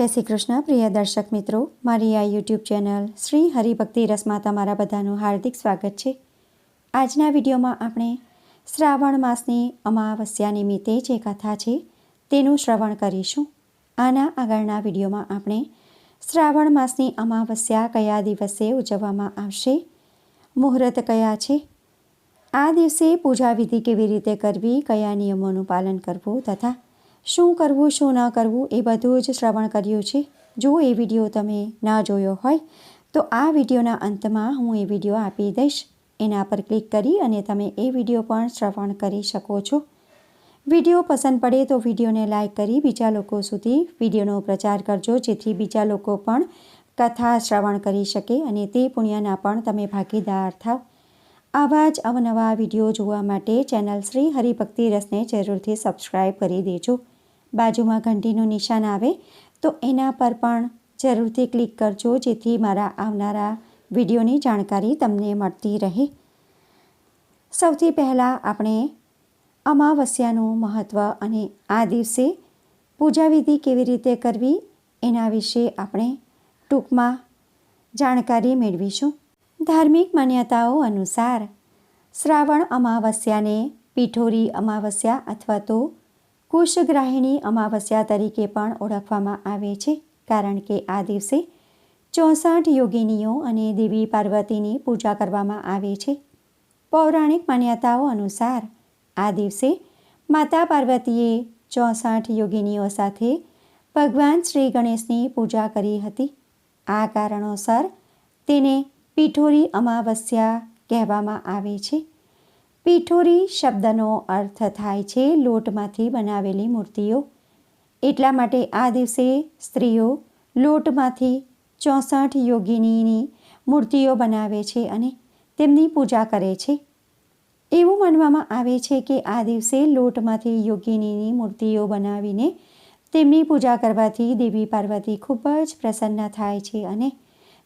જય શ્રી કૃષ્ણ, પ્રિય દર્શક મિત્રો. મારી આ યુટ્યુબ ચેનલ શ્રી હરિભક્તિ રસમાં તમારા બધાનું હાર્દિક સ્વાગત છે. આજના વિડીયોમાં આપણે શ્રાવણ માસની અમાવસ્યા નિમિત્તે જે કથા છે તેનું શ્રવણ કરીશું. આના આગળના વિડીયોમાં આપણે શ્રાવણ માસની અમાવસ્યા કયા દિવસે ઉજવવામાં આવશે, મુહૂર્ત કયા છે, આ દિવસે પૂજા વિધિ કેવી રીતે કરવી, કયા નિયમોનું પાલન કરવું તથા શું કરવું, શું ન કરવું એ બધું જ શ્રવણ કર્યું છે. જો એ વીડિયો તમે ના જોયો હોય, તો આ વિડીયોના અંતમાં હું એ વીડિયો આપી દઈશ. એના પર ક્લિક કરી અને તમે એ વીડિયો પણ શ્રવણ કરી શકો છો. વીડિયો પસંદ પડે તો વિડીયોને લાઇક કરી બીજા લોકો સુધી વિડીયોનો પ્રચાર કરજો, જેથી બીજા લોકો પણ કથા શ્રવણ કરી શકે અને તે પુણ્યના પણ તમે ભાગીદાર થાવ. આવા જ અવનવા વીડિયો જોવા માટે ચેનલ શ્રી હરિભક્તિ રસને જરૂરથી સબસ્ક્રાઈબ કરી દેજો. બાજુમાં ઘંટીનું નિશાન આવે, તો એના પર પણ જરૂરથી ક્લિક કરજો, જેથી મારા આવનારા વિડીયોની જાણકારી તમને મળતી રહે. સૌથી પહેલાં આપણે અમાવસ્યાનું મહત્ત્વ અને આ દિવસે પૂજાવિધિ કેવી રીતે કરવી, એના વિશે આપણે ટૂંકમાં જાણકારી મેળવીશું. ધાર્મિક માન્યતાઓ અનુસાર શ્રાવણ અમાવસ્યાને પીઠોરી અમાવસ્યા અથવા તો કુશગ્રાહિણી અમાવસ્યા તરીકે પણ ઓળખવામાં આવે છે, કારણ કે આ દિવસે ચોસઠ યોગિનીઓ અને દેવી પાર્વતીની પૂજા કરવામાં આવે છે. પૌરાણિક માન્યતાઓ અનુસાર, આ દિવસે માતા પાર્વતીએ ચોસઠ યોગિનીઓ સાથે ભગવાન શ્રી ગણેશની પૂજા કરી હતી. આ કારણોસર તેને પીઠોરી અમાવસ્યા કહેવામાં આવે છે. પીઠોરી શબ્દનો અર્થ થાય છે લોટમાંથી બનાવેલી મૂર્તિઓ. એટલા માટે આ દિવસે સ્ત્રીઓ લોટમાંથી ચોસઠ યોગિનીની મૂર્તિઓ બનાવે છે અને તેમની પૂજા કરે છે. એવું માનવામાં આવે છે કે આ દિવસે લોટમાંથી યોગિનીની મૂર્તિઓ બનાવીને તેમની પૂજા કરવાથી દેવી પાર્વતી ખૂબ જ પ્રસન્ન થાય છે અને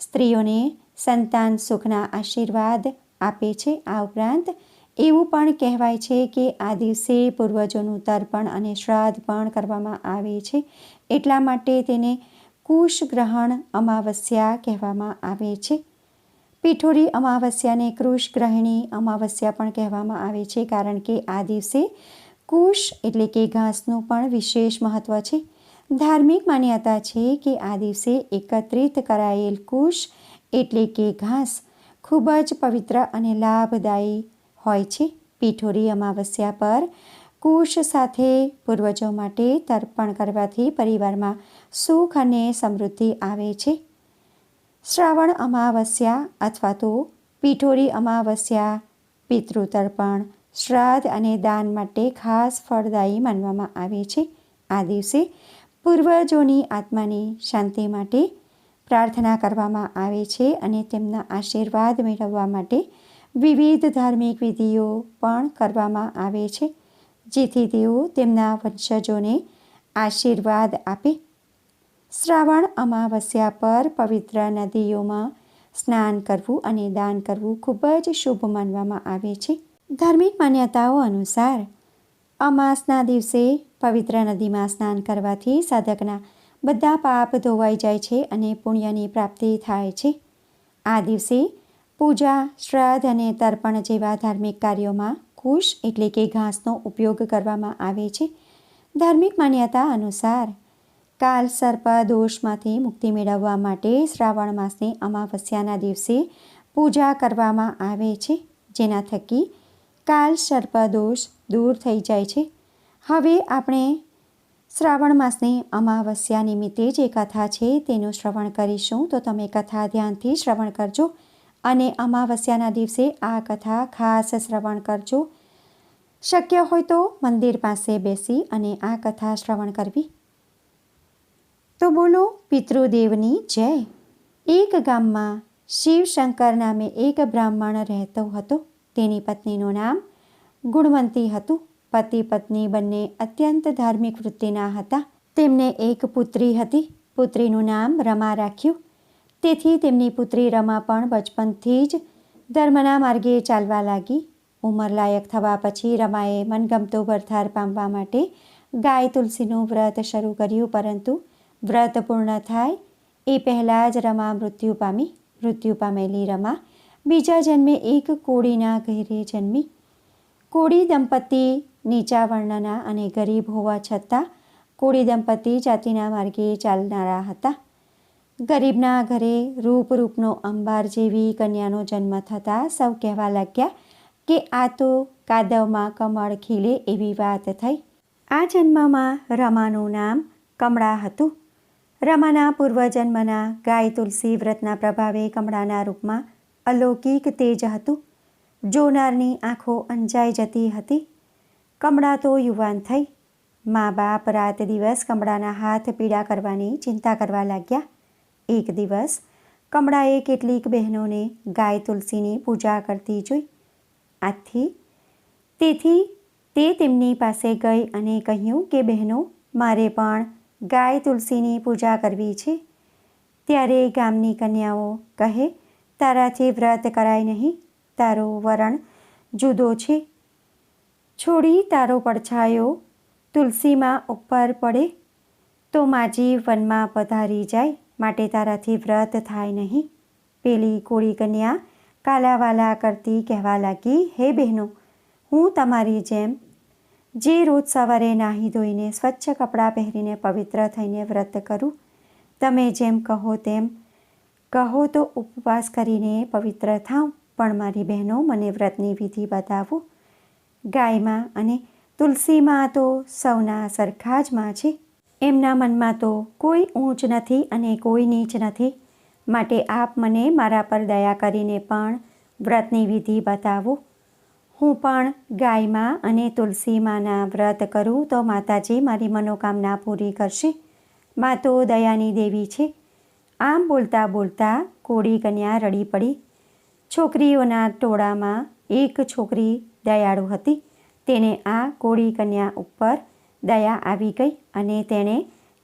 સ્ત્રીઓને સંતાન સુખના આશીર્વાદ આપે છે. આ ઉપરાંત એવું પણ કહેવાય છે કે આ દિવસે પૂર્વજોનું તર્પણ અને શ્રાદ્ધ પણ કરવામાં આવે છે. એટલા માટે તેને કુશ ગ્રહણ અમાવસ્યા કહેવામાં આવે છે. પીઠોરી અમાવસ્યાને કૃષ ગ્રહિણી અમાવસ્યા પણ કહેવામાં આવે છે કારણ કે આ દિવસે કુશ એટલે કે ઘાસનું પણ વિશેષ મહત્ત્વ છે. ધાર્મિક માન્યતા છે કે આ દિવસે એકત્રિત કરાયેલ કુશ એટલે કે ઘાસ ખૂબ જ પવિત્ર અને લાભદાયી હોય છે. પીઠોરી અમાવસ્યા પર કુશ સાથે પૂર્વજો માટે તર્પણ કરવાથી પરિવારમાં સુખ અને સમૃદ્ધિ આવે છે. શ્રાવણ અમાવસ્યા અથવા તો પીઠોરી અમાવસ્યા, પિતૃતર્પણ, શ્રાદ્ધ અને દાન માટે ખાસ ફળદાયી માનવામાં આવે છે. આ દિવસે પૂર્વજોની આત્માની શાંતિ માટે પ્રાર્થના કરવામાં આવે છે અને તેમના આશીર્વાદ મેળવવા માટે વિવિધ ધાર્મિક વિધિઓ પણ કરવામાં આવે છે, જેથી તેઓ તેમના વંશજોને આશીર્વાદ આપે. શ્રાવણ અમાવસ્યા પર પવિત્ર નદીઓમાં સ્નાન કરવું અને દાન કરવું ખૂબ જ શુભ માનવામાં આવે છે. ધાર્મિક માન્યતાઓ અનુસાર, અમાસના દિવસે પવિત્ર નદીમાં સ્નાન કરવાથી સાધકના બધા પાપ ધોવાઈ જાય છે અને પુણ્યની પ્રાપ્તિ થાય છે. આ દિવસે પૂજા, શ્રાદ્ધ અને તર્પણ જેવા ધાર્મિક કાર્યોમાં કુશ એટલે કે ઘાસનો ઉપયોગ કરવામાં આવે છે. ધાર્મિક માન્યતા અનુસાર, કાલ સર્પ દોષમાંથી મુક્તિ મેળવવા માટે શ્રાવણ માસની અમાવસ્યાના દિવસે પૂજા કરવામાં આવે છે, જેના થકી કાલ સર્પ દોષ દૂર થઈ જાય છે. હવે આપણે શ્રાવણ માસની અમાવસ્યા નિમિત્તે જે કથા છે તેનું શ્રવણ કરીશું. તો તમે કથા ધ્યાનથી શ્રવણ કરજો. અને અમાવસ્યાના દિવસે આ કથા ખાસ શ્રવણ કરજો. શક્ય હોય તો મંદિર પાસે બેસી અને આ કથા શ્રવણ કરવી. તો બોલો, પિતૃદેવની જય. એક ગામમાં શિવશંકર નામે એક બ્રાહ્મણ રહેતો હતો. તેની પત્નીનું નામ ગુણવંતી હતું. પતિ પત્ની બંને અત્યંત ધાર્મિક વૃત્તિના હતા. તેમને એક પુત્રી હતી. પુત્રીનું નામ રમા રાખ્યું. તેથી તેમની પુત્રી રમા પણ બચપનથી જ ધર્મના માર્ગે ચાલવા લાગી. ઉંમરલાયક થવા પછી રમાએ મનગમતો ભરથાર પામવા માટે ગાય તુલસીનું વ્રત શરૂ કર્યું, પરંતુ વ્રત પૂર્ણ થાય એ પહેલાં જ રમા મૃત્યુ પામી. મૃત્યુ પામેલી રમા બીજા જન્મે એક કોળીના ઘેરે જન્મી. કોળી દંપતી નીચા વર્ણના અને ગરીબ હોવા છતાં કોળી દંપતી જાતિના માર્ગે ચાલનારા હતા. ગરીબના ઘરે રૂપ રૂપનો અંબાર જેવી કન્યાનો જન્મ થતાં સૌ કહેવા લાગ્યા કે આ તો કાદવમાં કમળ ખીલે એવી વાત થઈ. આ જન્મમાં રમાનું નામ કમળા હતું. રમાના પૂર્વજન્મના ગાય તુલસી વ્રતના પ્રભાવે કમળાના રૂપમાં અલૌકિક તેજ હતું. જોનારની આંખો અંજાઈ જતી હતી. કમળા તો યુવાન થઈ. મા બાપ રાત દિવસ કમળાના હાથ પીડા કરવાની ચિંતા કરવા લાગ્યા. એક દિવસ કમળાએ કેટલીક બહેનોને ગાય તુલસીની પૂજા કરતી જોઈ. આથી તેથી તે તેમની પાસે ગઈ અને કહ્યું કે, બહેનો, મારે પણ ગાય તુલસીની પૂજા કરવી છે. ત્યારે ગામની કન્યાઓ કહે, તારાથી વ્રત કરાય નહીં. તારો વરણ જુદો છે. છોડી તારો પડછાયો તુલસીમાં ઉપર પડે તો માજી વનમાં પધારી જાય. માટે તારાથી વ્રત થાય નહીં. પેલી કોળી કન્યા કાલાવાલા કરતી કહેવા લાગી, હે બહેનો, હું તમારી જેમ જે રોજ સવારે નાહી ધોઈને સ્વચ્છ કપડાં પહેરીને પવિત્ર થઈને વ્રત કરું, તમે જેમ કહો તેમ કહો તો ઉપવાસ કરીને પવિત્ર થાઉં. પણ મારી બહેનો, મને વ્રતની વિધિ બતાવો. ગાયમાં અને તુલસીમાં તો સૌના સરખા જ માં છે. એમના મનમાં તો કોઈ ઊંચ નથી અને કોઈ નીચ નથી. માટે આપ મને મારા પર દયા કરીને પણ વ્રતની વિધિ બતાવો. હું પણ ગાયમાં અને તુલસીમાંના વ્રત કરું તો માતાજી મારી મનોકામના પૂરી કરશે. મા તો દયાની દેવી છે. આમ બોલતા બોલતા કોળી કન્યા રડી પડી. છોકરીઓના ટોળામાં એક છોકરી દયાળુ હતી. તેને આ કોળી કન્યા ઉપર દયા આવી ગઈ અને તેણે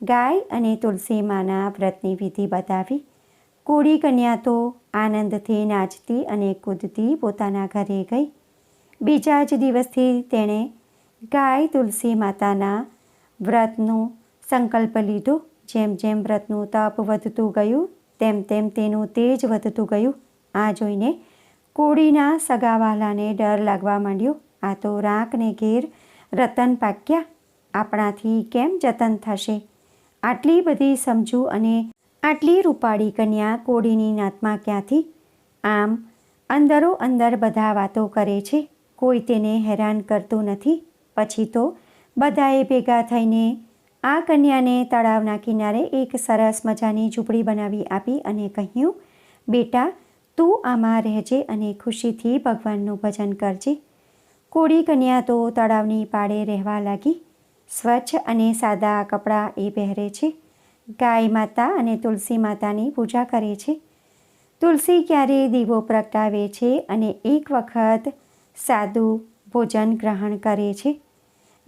ગાય અને તુલસી માના વ્રતની વિધિ બતાવી. કોળી કન્યા તો આનંદથી નાચતી અને કૂદતી પોતાના ઘરે ગઈ. બીજા જ દિવસથી તેણે ગાય તુલસી માતાના વ્રતનો સંકલ્પ લીધો. જેમ જેમ વ્રતનું તપ વધતું ગયું, તેમ તેમ તેનું તેજ વધતું ગયું. આ જોઈને કોળીના સગાવાલાને ડર લાગવા માંડ્યો. આ તો રાંકને ઘેર રતન પાક્યા. આપણાથી કેમ જતન થશે? આટલી બધી સમજુ અને આટલી રૂપાળી કન્યા કોળીની નાતમાં ક્યાંથી? આમ અંદરો અંદર બધા વાતો કરે છે, કોઈ તેને હેરાન કરતું નથી. પછી તો બધાએ ભેગા થઈને આ કન્યાને તળાવના કિનારે એક સરસ મજાની ઝૂંપડી બનાવી આપી અને કહ્યું, બેટા, તું આમાં રહેજે અને ખુશીથી ભગવાનનું ભજન કરજે. કોળી કન્યા તો તળાવની પાળે રહેવા લાગી. સ્વચ્છ અને સાદા કપડાં એ પહેરે છે. ગાય માતા અને તુલસી માતાની પૂજા કરે છે. તુલસી ક્યારે દીવો પ્રગટાવે છે અને એક વખત સાદું ભોજન ગ્રહણ કરે છે.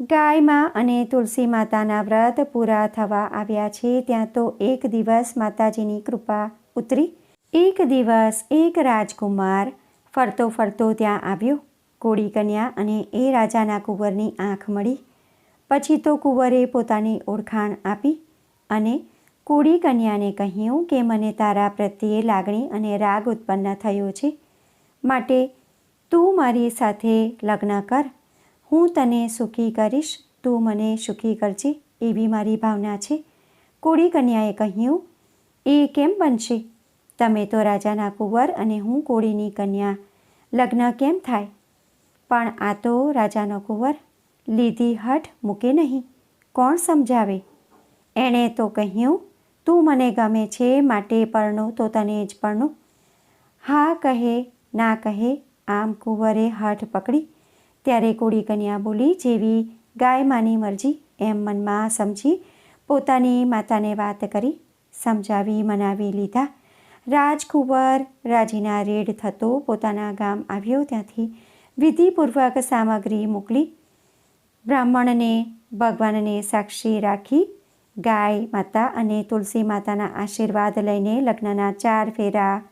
ગાયમાં અને તુલસી માતાના વ્રત પૂરા થવા આવ્યા છે ત્યાં તો એક દિવસ માતાજીની કૃપા ઉતરી. એક દિવસ એક રાજકુમાર ફરતો ફરતો ત્યાં આવ્યો. કોળી કન્યા અને એ રાજાના કુંવરની આંખ મળી. પછી તો કુંવરે પોતાની ઓળખાણ આપી અને કોળી કન્યાને કહ્યું કે મને તારા પ્રત્યે લાગણી અને રાગ ઉત્પન્ન થયો છે. માટે તું મારી સાથે લગ્ન કર. હું તને સુખી કરીશ. તું મને સુખી કરજે એવી મારી ભાવના છે. કોળી કન્યાએ કહ્યું, એ કેમ બનશે? તમે તો રાજાના કુંવર અને હું કોળીની કન્યા. લગ્ન કેમ થાય? પણ આ તો રાજાનો કુંવર લીધી હઠ મૂકે નહીં. કોણ સમજાવે? એણે તો કહ્યું, તું મને ગમે છે માટે પરણું તો તને જ પરણું. હા કહે, ના કહે, આમ કુંવરે હઠ પકડી. ત્યારે કોળી કન્યા બોલી, જેવી ગાય માની મરજી. એમ મનમાં સમજી પોતાની માતાને વાત કરી, સમજાવી મનાવી લીધા. રાજકુંવર રાજીના રેડ થતો પોતાના ગામ આવ્યો. ત્યાંથી વિધિપૂર્વક સામગ્રી મોકલી બ્રાહ્મણને, ભગવાનને સાક્ષી રાખી ગાય માતા અને તુલસી માતાના આશીર્વાદ લઈને લગ્નના ચાર ફેરા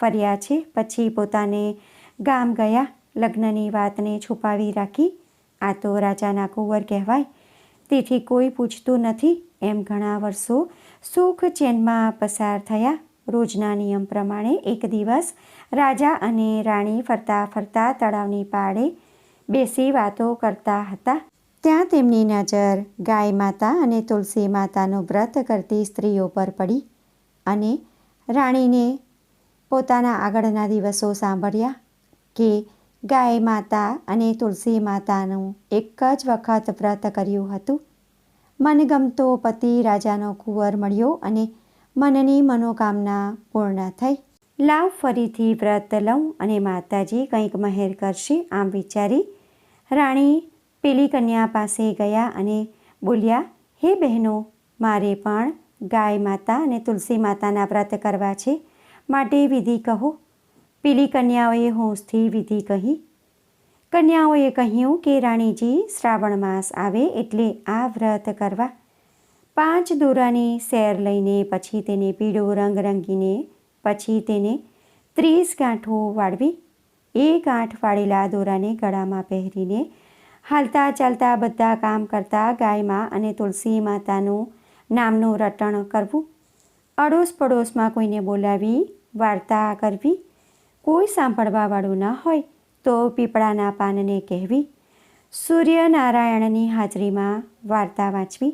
ફર્યા છે. પછી પોતાને ગામ ગયા, લગ્નની વાતને છુપાવી રાખી. આ તો રાજાના કુંવર કહેવાય. તેથી કોઈ પૂછતું નથી. એમ ઘણા વર્ષો સુખ ચેનમાં પસાર થયા. રોજના નિયમ પ્રમાણે એક દિવસ રાજા અને રાણી ફરતા ફરતા તળાવની પાળે બેસી વાતો કરતા હતા. ત્યાં તેમની નજર ગાય માતા અને તુલસી માતાનું વ્રત કરતી સ્ત્રીઓ પર પડી અને રાણીને પોતાના આગળના દિવસો સાંભળ્યા કે ગાય માતા અને તુલસી માતાનું એક જ વખત વ્રત કર્યું હતું. મનગમતો પતિ રાજાનો કુંવર મળ્યો અને મનની મનોકામના પૂર્ણ થઈ. લાવ ફરીથી વ્રત લઉં અને માતાજી કંઈક મહેર કરશે આમ વિચારી રાણી પેલી કન્યા પાસે ગયા અને બોલ્યા, હે બહેનો, મારે પણ ગાય માતા અને તુલસી માતાના વ્રત કરવા છે. માટે વિધિ કહો. પેલી કન્યાઓએ હોંશથી વિધિ કહી. કન્યાઓએ કહ્યું કે, રાણીજી, શ્રાવણ માસ આવે એટલે આ વ્રત કરવા. પાંચ દોરાની સેર લઈને પછી તેને પીળો રંગ રંગીને પછી તેને ત્રીસ ગાંઠો વાળવી. એ ગાંઠ વાળેલા દોરાને ગળામાં પહેરીને હાલતા ચાલતા બધા કામ કરતા ગાયમાં અને તુલસી માતાનું નામનું રટણ કરવું. અડોશ પડોશમાં કોઈને બોલાવી વાર્તા કરવી. કોઈ સાંભળવાવાળું ન હોય તો પીપળાના પાનને કહેવી. સૂર્યનારાયણની હાજરીમાં વાર્તા વાંચવી.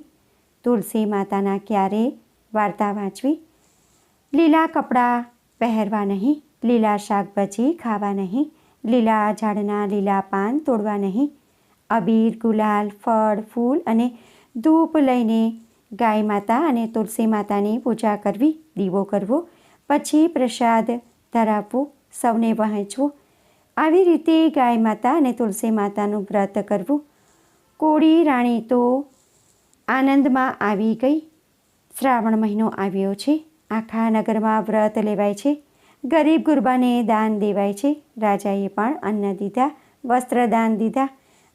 તુલસી માતાના ક્યારે વાર્તા વાંચવી? લીલા કપડાં પહેરવા નહીં, લીલા શાકભાજી ખાવા નહીં, લીલા ઝાડના લીલા પાન તોડવા નહીં અબીર ગુલાલ, ફળ, ફૂલ અને ધૂપ લઈને ગાય માતા અને તુલસી માતાની પૂજા કરવી, દીવો કરવો, પછી પ્રસાદ ધરાવવો, સૌને વહેંચવો. આવી રીતે ગાય માતા અને તુલસી માતાનું વ્રત કરવું. કોળી રાણી તો આનંદમાં આવી ગઈ. શ્રાવણ મહિનો આવ્યો છે. આખા નગરમાં વ્રત લેવાય છે. ગરીબ ગુરબાને દાન દેવાય છે. રાજાએ પણ અન્ન દીધા, વસ્ત્ર દાન દીધા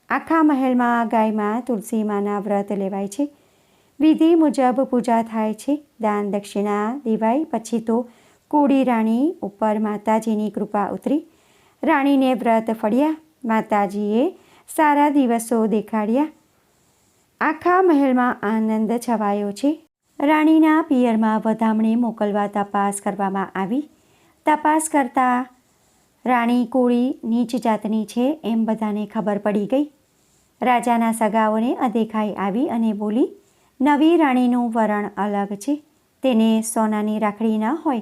આખા મહેલમાં ગાયમાં તુલસી માના વ્રત લેવાય છે. વિધિ મુજબ પૂજા થાય છે. દાન દક્ષિણા દેવાય. પછી તો કોળી રાણી ઉપર માતાજીની કૃપા ઉતરી. રાણીને વ્રત ફળ્યા. માતાજીએ સારા દિવસો દેખાડ્યા. આખા મહેલમાં આનંદ છવાયો છે. રાણીના પિયરમાં વધામણે મોકલવા તપાસ કરવામાં આવી. તપાસ કરતા રાણી કોળી નીચ જાતની છે એમ બધાને ખબર પડી ગઈ. રાજાના સગાઓને અદેખાઈ આવી અને બોલી, નવી રાણીનું વરણ અલગ છે. તેને સોનાની રાખડી ન હોય,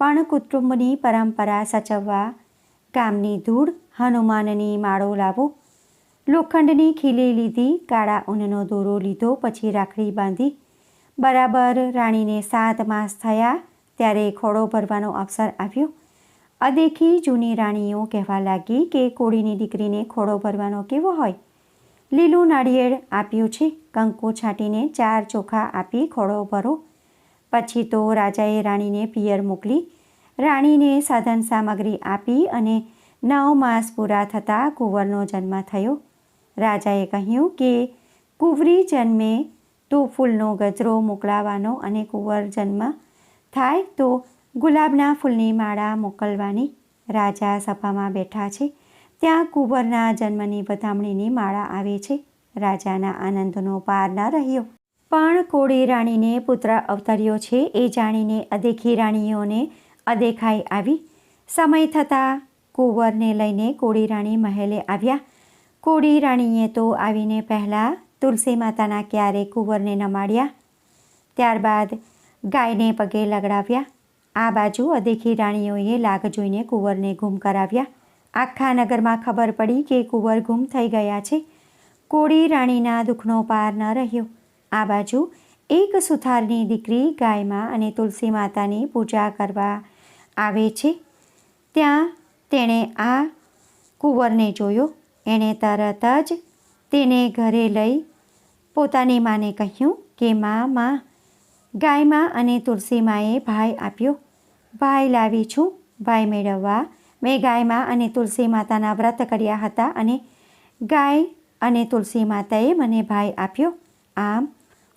પણ કુટુંબની પરંપરા સચવવા કામની ધૂળ, હનુમાનની માળો લાવો. લોખંડની ખીલી લીધી, કાળા ઊનનો દોરો લીધો, પછી રાખડી બાંધી. બરાબર રાણીને સાત માસ થયા, ત્યારે ખોડો ભરવાનો અવસર આવ્યો. અદેખી જૂની રાણીઓ કહેવા લાગી કે કોળીની દીકરીને ખોડો ભરવાનો કેવો હોય? લીલું નાળિયેર આપ્યું છે. કંકુ છાંટીને ચાર ચોખા આપી ખોળો ભરો. પછી તો રાજાએ રાણીને પિયર મોકલી. રાણીને સાધન સામગ્રી આપી અને નવ માસ પૂરા થતાં કુંવરનો જન્મ થયો. રાજાએ કહ્યું કે, કુંવરી જન્મે તો ફૂલનો ગજરો મોકલાવાનો અને કુંવર જન્મ થાય તો ગુલાબના ફૂલની માળા મોકલવાની. રાજા સભામાં બેઠા છે. ત્યાં કુંવરના જન્મની વધામણીની માળા આવે છે. રાજાના આનંદનો પાર ન રહ્યો. પણ કોળી રાણીને પુત્ર અવતર્યો છે એ જાણીને અદેખી રાણીઓને અદેખાઈ આવી. સમય થતાં કુંવરને લઈને કોળી રાણી મહેલે આવ્યા. કોળી રાણીએ તો આવીને પહેલાં તુલસી માતાના ક્યારે કુંવરને નમાડ્યા. ત્યારબાદ ગાયને પગે લગડાવ્યા આ બાજુ અદેખી રાણીઓએ લાગ જોઈને કુંવરને ગુમ કરાવ્યા. આખા નગરમાં ખબર પડી કે કુંવર ગુમ થઈ ગયા છે. કોળી રાણીના દુઃખનો પાર ન રહ્યો. આ બાજુ એક સુથારની દીકરી ગાયમાં અને તુલસી માતાની પૂજા કરવા આવે છે. ત્યાં તેણે આ કુંવરને જોયો. એણે તરત જ તેને ઘરે લઈ પોતાની માને કહ્યું કે, માં માં, ગાયમાં અને તુલસી માએ ભાઈ આપ્યો. ભાઈ લાવી છું. ભાઈ મેળવવા મેં ગાયમાં અને તુલસી માતાના વ્રત કર્યા હતા અને ગાય અને તુલસી માતાએ મને ભાઈ આપ્યો. આમ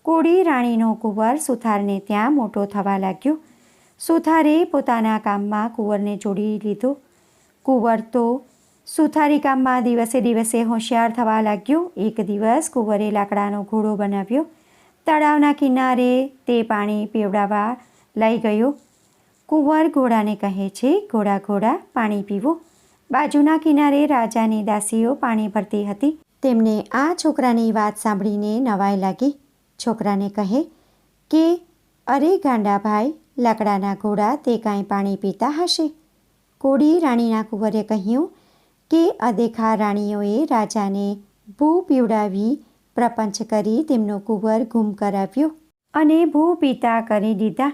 કોળી રાણીનો કુંવર સુથારને ત્યાં મોટો થવા લાગ્યો. સુથારે પોતાના કામમાં કુંવરને જોડી લીધો. કુંવર તો સુથારી કામમાં દિવસે દિવસે હોશિયાર થવા લાગ્યો. એક દિવસ કુંવરે લાકડાનો ઘોડો બનાવ્યો. તળાવના કિનારે તે પાણી પીવડાવવા લઈ ગયો. કુંવર ઘોડાને કહે છે, ઘોડા ઘોડા, પાણી પીવો. બાજુના કિનારે રાજાની દાસીઓ પાણી ભરતી હતી. તેમને આ છોકરાની વાત સાંભળીને નવાઈ લાગી. છોકરાને કહે, કે, અરે ગાંડાભાઈ લાકડાના ઘોડા તે કાંઈ પાણી પીતા હશે? કોડી રાણીના કુંવરે કહ્યું, કે, અદેખા રાણીઓએ રાજાને ભૂ પીવડાવી પ્રપંચ કરી તેમનો કુંવર ગુમ કરાવ્યો અને ભૂ પીતા કરી દીધા.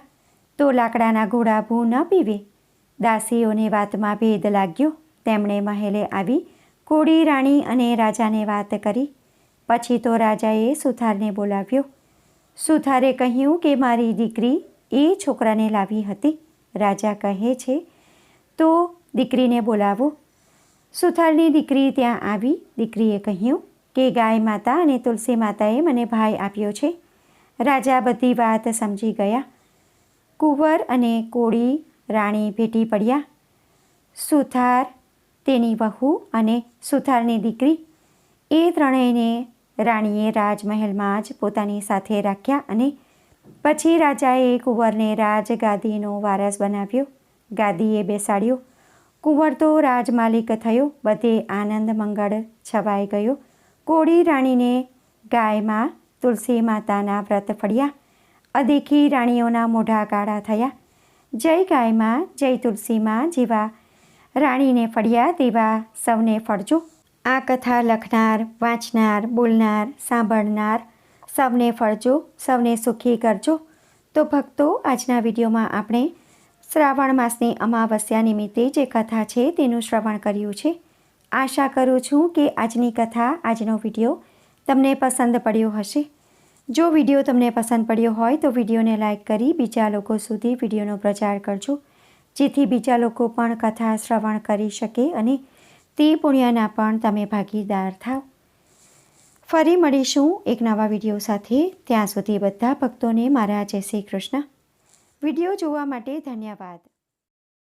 તો લાકડાના ઘોડા ભૂ ન પીવે. દાસીઓને વાતમાં ભેદ લાગ્યો. તેમણે મહેલે આવી કોડી રાણી અને રાજાને વાત કરી. પછી તો રાજાએ સુથારને બોલાવ્યો. સુથારે કહ્યું કે મારી દીકરી એ છોકરાને લાવી હતી. રાજા કહે છે, તો દીકરીને બોલાવો. સુથારની દીકરી ત્યાં આવી. દીકરીએ કહ્યું કે ગાય માતા અને તુલસી માતાએ મને ભાઈ આપ્યો છે. રાજા બધી વાત સમજી ગયા. કુંવર અને કોળી રાણી ભેટી પડ્યા. સુથાર, તેની વહુ અને સુથારની દીકરી, એ ત્રણેયને રાણીએ રાજમહેલમાં જ પોતાની સાથે રાખ્યા અને પછી રાજાએ કુંવરને રાજગાદીનો વારસ બનાવ્યો. ગાદીએ બેસાડ્યો. કુંવર તો રાજમાલિક થયો. બધે આનંદ મંગળ છવાઈ ગયો. કોળી રાણીને ગાયમાં તુલસી માતાના વ્રત ફળ્યા. અદેખી રાણીઓના મોઢા કાળા થયા. જય ગાયમાં, જય તુલસીમાં જેવા. રાણીને ફળ્યા તેવા સૌને ફળજો. આ કથા લખનાર, વાંચનાર, બોલનાર, સાંભળનાર, સૌને ફળજો, સૌને સુખી કરજો. તો ભક્તો, આજના વિડીયોમાં આપણે શ્રાવણ માસની અમાવસ્યા નિમિત્તે જે કથા છે તેનું શ્રવણ કર્યું છે. આશા કરું છું કે આજની કથા, આજનો વીડિયો તમને પસંદ પડ્યો હશે. જો વીડિયો તમને પસંદ પડ્યો હોય તો વિડીયોને લાઇક કરી બીજા લોકો સુધી વિડીયોનો પ્રચાર કરજો, જેથી બીજા લોકો પણ કથા શ્રવણ કરી શકે અને તે પુણ્યના પણ તમે ભાગીદાર થાવ. ફરી મળીશું એક નવા વીડિયો સાથે. ત્યાં સુધી બધા ભક્તોને મારા જય શ્રી કૃષ્ણ. વીડિયો જોવા માટે ધન્યવાદ.